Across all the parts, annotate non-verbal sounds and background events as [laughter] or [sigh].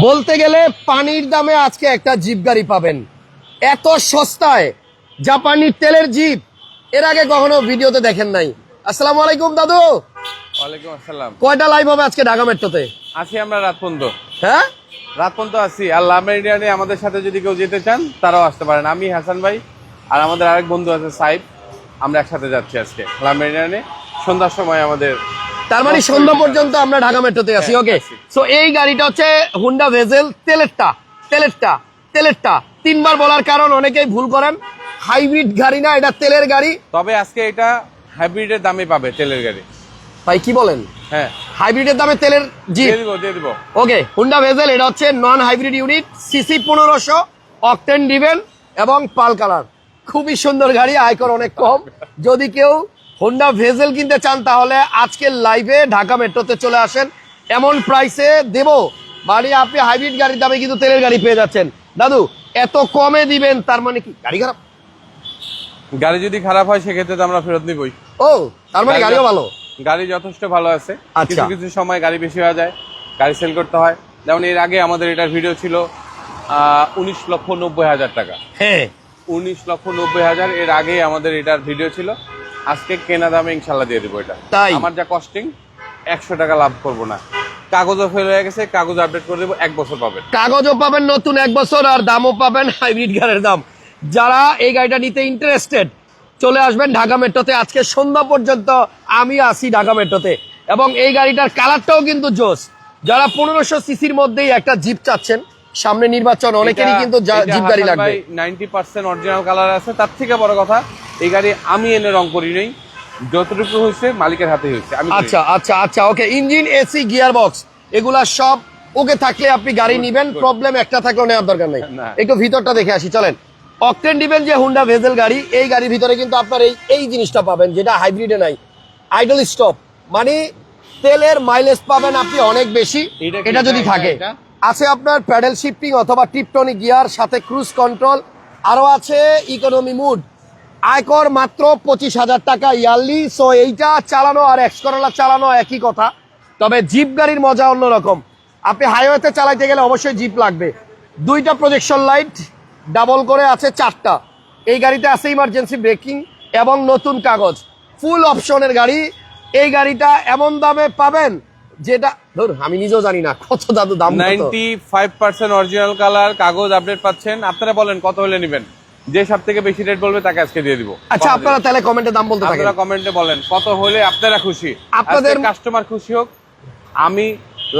বলতে গেলে পানির দামে আজকে একটা জিপ গাড়ি পাবেন। এত সস্তায় জাপানি তেলের জিপ এর আগে কখনো ভিডিওতে দেখেন নাই। আসসালামু আলাইকুম দাদু। ওয়ালাইকুম আসসালাম। কয়টা লাইভ হবে আজকে ঢাকা মেট্রোতে? আছি আমরা রাত পর্যন্ত। হ্যাঁ? রাত পর্যন্ত আছি। আর লামেরিয়ানে আমাদের সাথে যদি কেউ যেতে চান তারাও আসতে পারেন। আমি হাসান ভাই আর আমাদের আরেক বন্ধু আছে সাইব আমরা একসাথে যাচ্ছি আজকে লামেরিয়ানে সন্ধ্যার সময় আমাদের তার মানে সন্ধ্যা পর্যন্ত আমরা ঢাকা মেট্রোতে আছি ওকে। সো এই গাড়িটা হচ্ছে হুন্ডা ভেজেল তেলেরটা তেলেরটা তেলেরটা তিনবার বলার কারণ অনেকেই ভুল করেন। হাইব্রিড গাড়ি না এটা তেলের গাড়ি। তবে আজকে এটা হাইব্রিডের দামে পাবে তেলের গাড়ি। ভাই কি বলেন? হ্যাঁ। হাইব্রিডের দামে তেলের জি দিয়ে দিব দিয়ে দিব ওকে হুন্ডা ভেজেল এটা হচ্ছে নন হাইব্রিড ইউনিট সিসি পনেরোশো অকটেন ডিভেন এবং পাল কালার খুবই সুন্দর গাড়ি আয়কর অনেক কম। যদি কেউ হুন্ডা ভেজেল কিনতে চান তাহলে আজকের লাইভে ঢাকা মেট্রোতে চলে আসেন। এমন প্রাইসে দেব। বাড়ি আপনি হাইব্রিড গাড়ির দামে কিন্তু তেলের গাড়ি পেয়ে যাচ্ছেন। দাদু এত কমে দিবেন তার মানে কি? গাড়ি খারাপ? গাড়ি যদি খারাপ হয় সেক্ষেত্রে তো আমরা ফেরত নিবই। ও তার মানে গাড়িও ভালো? গাড়ি যথেষ্ট ভালো আছে। আচ্ছা। কিছু কিছু সময় গাড়ি বেশি হয়ে যায় গাড়ি সেল করতে হয়। যেমন এর আগে আমাদের এটার ভিডিও ছিল উনিশ লক্ষ নব্বই হাজার টাকা। হ্যাঁ। উনিশ লক্ষ নব্বই হাজার এর আগে আমাদের এটার ভিডিও ছিল। আজকে কেনা দামে ইনশাল্লাহ দিয়ে দেবো এটা। তাই? আমার যা কস্টিং একশো টাকা লাভ করব না। কাগজও ফেল হয়ে গেছে কাগজ আপডেট করে দেবো এক বছর পাবেন। কাগজও পাবেন নতুন এক বছর আর দামও পাবেন হাইব্রিড গাড়ির দাম। যারা এই গাড়িটা নিতে ইন্টারেস্টেড চলে আসবেন ঢাকা মেট্রোতে। আজকে সন্ধ্যা পর্যন্ত আমি আসি ঢাকা মেট্রোতে। এবং এই গাড়িটার কালারটাও কিন্তু জোস। যারা পনেরোশো সিসির মধ্যেই একটা জিপ চাচ্ছেন সামনে নির্বাচন অনেকেরই কিন্তু যা- জিপ গাড়ি লাগবে। নাইনটি পার্সেন্ট অরিজিনাল কালার আছে তার থেকে বড় কথা এই গাড়ি আমি এনে রং করি নেই। যতটুকু হয়েছে মালিকের হাতে হয়েছে আচ্ছা আচ্ছা আচ্ছা okay engine AC gear box এগুলা সব ওকে থাকলে আপনি গাড়ি নিবেন প্রবলেম একটা থাকলেও নেওয়ার দরকার নেই। একটু ভিতরটা দেখে আসি চলেন। অকটেন দিবেন যে হুন্ডা ভেজেল গাড়ি এই গাড়ির ভিতরে কিন্তু আপনার এই এই জিনিসটা পাবেন যেটা হাইব্রিডে নাই। আইডল স্টপ মানে তেলের মাইলেজ পাবেন আপনি অনেক বেশি এটা এটা যদি থাকে? আছে আপনার প্যাডেল শিফটিং অথবা টিপটনিক গিয়ার, সাথে ক্রুজ কন্ট্রোল। আরও আছে ইকোনমি মুড আয়কর মাত্র পঁচিশ হাজার টাকা ইয়ারলি। সো এইটা চালানো আর এক্স করলা চালানো একই কথা। তবে জিপ গাড়ির মজা অন্যরকম। আপনি হাইওয়েতে চালাইতে গেলে অবশ্যই জিপ লাগবে। দুইটা প্রজেকশন লাইট ডাবল করে আছে চারটা। এই গাড়িতে আছে ইমার্জেন্সি ব্রেকিং এবং নতুন কাগজ। ফুল অপশনের গাড়ি। এই গাড়িটা এমন দামে পাবেন যেটা ধর আমি নিজেও জানি না কত দাদু দাম কত? Ninety five percent original colour কাগজ আপডেট পাচ্ছেন। আপনারা বলেন কত হলে নেবেন? যে সব থেকে বেশি রেট বলবে তাকে আজকে দিয়ে দিব। আচ্ছা আপনারা তাহলে কমেন্টে দাম বলতে থাকেন। আপনারা কমেন্টে বলেন কত হলে আপনারা খুশি? আপনাদের কাস্টমার খুশি হোক আমি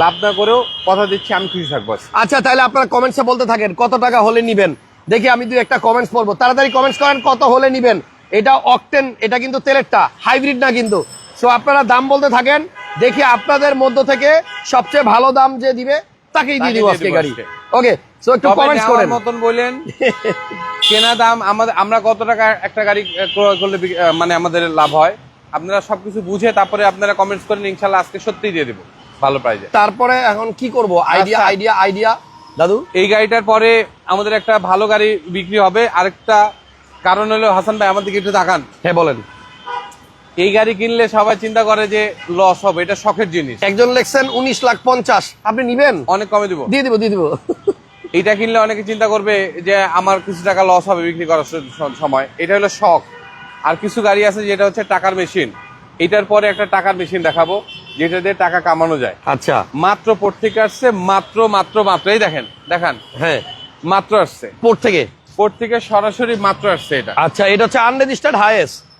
লাভ না করেও কথা দিচ্ছি আমি খুশি থাকব আচ্ছা তাহলে আপনারা কমেন্টসে বলতে থাকেন কত টাকা হলে নিবেন? দেখি আমি দুই একটা কমেন্টস পড়ব। তাড়াতাড়ি কমেন্টস করেন কত হলে নিবেন? এটা অকটেন এটা কিন্তু তেলেরটা হাইব্রিড না কিন্তু। সো আপনারা দাম বলতে থাকেন দেখি আপনাদের মধ্য থেকে সবচেয়ে ভালো দাম যে দিবে তাকেই দিয়ে দিব আজকে গাড়ি। ওকে সো একটু কমেন্টস করেন। মতন বললেন [laughs] কেনা দাম আমাদের আমরা কত টাকা একটা গাড়ি ক্রয় করলে মানে আমাদের লাভ হয় আপনারা সবকিছু বুঝে তারপরে আপনারা কমেন্টস করেন ইনশাল্লাহ আজকে সত্যিই দিয়ে দেবো ভালো প্রাইজে তারপরে এখন কি করব? আইডিয়া। আইডিয়া আইডিয়া দাদু? এই গাড়িটার পরে আমাদের একটা ভালো গাড়ি বিক্রি হবে। আরেকটা কারণ হলো হাসান ভাই আমার দিকে একটু তাকান হ্যাঁ বলেন। এই গাড়ি কিনলে সবাই চিন্তা করে যে লস হবে এটা শখের জিনিস। একজন লেখছেন উনিশ লাখ পঞ্চাশ। আপনি নিবেন? অনেক কমে দিব। দিয়ে দিব দিয়ে দিব। এটা কিনলে অনেকে চিন্তা করবে যে আমার কিছু টাকা লস হবে বিক্রি করার সময়। এটা হলো শখ। আর কিছু গাড়ি আছে যেটা হচ্ছে টাকার মেশিন এটার পরে একটা টাকার মেশিন দেখাবো যেটা দিয়ে টাকা কামানো যায়। আচ্ছা। মাত্র পোর্ট থেকে আসছে মাত্র মাত্র মাত্র। এই দেখেন দেখান। হ্যাঁ। মাত্র আসছে। পোর্ট থেকে? পোর্ট থেকে সরাসরি মাত্র আসছে এটা। আচ্ছা এটা হচ্ছে unregistered highest unregistered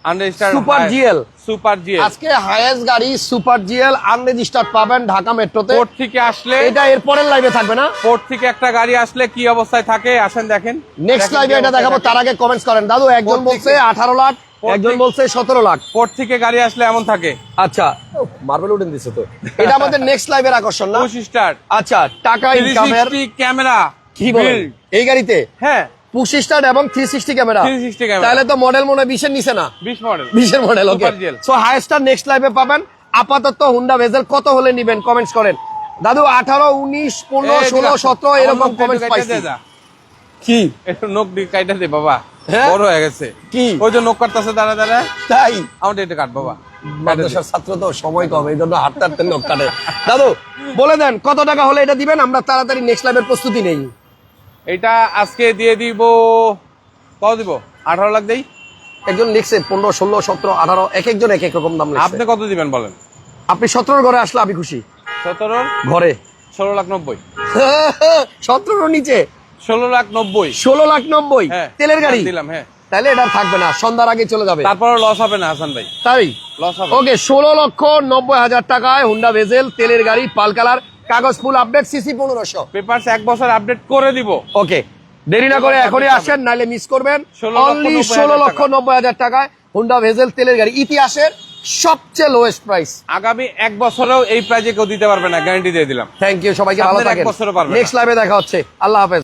super GL super GL আজকে হাইয়েস্ট গাড়ি সুপার জিএল আনরেজিস্টার্ড পাবেন ঢাকা মেট্রোতে। পোর্ট থেকে আসলে এটা এর পরের লাইভে থাকবে না। পোর্ট থেকে একটা গাড়ি আসলে কি অবস্থায় থাকে আসেন দেখেন। নেক্সট লাইভে এটা দেখাবো তার আগে কমেন্টস করেন। দাদু একজন বলছে আঠারো লাখ একজন বলছে সতেরো লাখ। পোর্ট থেকে গাড়ি আসলে এমন থাকে। আচ্ছা। মার্বেল উঠেন দিছে তো। এটা আমাদের নেক্সট লাইভের আকর্ষণ না? স্টার আচ্ছা টাকা ইনকামের ক্যামেরা কি বলেন? এই গাড়িতে? হ্যাঁ। পুশ স্টার্ট এবং থ্রি সিক্সটি ক্যামেরা। তাহলে তো মডেল মনে হয় বিশের নিচে না? মডেল বিশের মডেল ওকে সো হাইস্টার নেক্সট লাইভে পাবেন। আপাতত হুন্ডা ভেজেল কত হলে নিবেন? কমেন্টস করেন। দাদু আঠারো উনিশ পনেরো ষোলো সতেরো এরকম কমেন্টস পাইছি। কি? একটু নখ দিয়ে কাইটা দে বাবা। হ্যাঁ? বড় হয়ে গেছে। কি? ওই যে নখ কাটতেছে দাঁড়া দাঁড়া। তাই? এটা কাট বাবা। মাদ্রাসার ছাত্র তো সময় কম এই জন্য হাঁটতে হাঁটতে লোক কাটে। দাদু বলে দেন কত টাকা হলে এটা দিবেন? আমরা তাড়াতাড়ি নেক্সট লাইভের প্রস্তুতি নেই। এটা আজকে দিয়ে দিব কত দিব? আঠারো লাখ দেই। একজন লিখছে পনেরো ষোলো সতেরো আঠারো এক একজন এক এক রকম দাম আপনি কত দিবেন বলেন? আপনি সতেরোর ঘরে আসলে আমি খুশি। সতেরো ঘরে। ষোলো লাখ নব্বই। [laughs] সতেরোর নিচে। ষোলো লাখ নব্বই। ষোলো লাখ নব্বই। হ্যাঁ তেলের গাড়ি। দিলাম হ্যাঁ। তাহলে এটা থাকবে না সন্ধ্যার আগে চলে যাবে। তারপরে লস হবে না হাসান ভাই। তাই? লস হবে ওকে ষোলো লক্ষ নব্বই হাজার টাকায় হুন্ডা ভেজেল তেলের গাড়ি পাল কালার। কাগজ ফুল আপডেট সিসি পনেরোশো। পেপারস এক বছর আপডেট করে দিব। ওকে দেরি না করে এখনই আসেন নাহলে মিস করবেন। 16 অনলি ষোলো লক্ষ নব্বই হাজার টাকায় হুন্ডা ভেজেল তেলের গাড়ি। ইতিহাসের সবচেয়ে লোয়েস্ট প্রাইস আগামী এক বছরেও এই প্রাইজে কেউ দিতে পারবে না গ্যারান্টি দিয়ে দিলাম। থ্যাংক ইউ সবাইকে ভালো থাকেন। নেক্সট লাইভে দেখা হচ্ছে। আল্লাহ হাফেজ।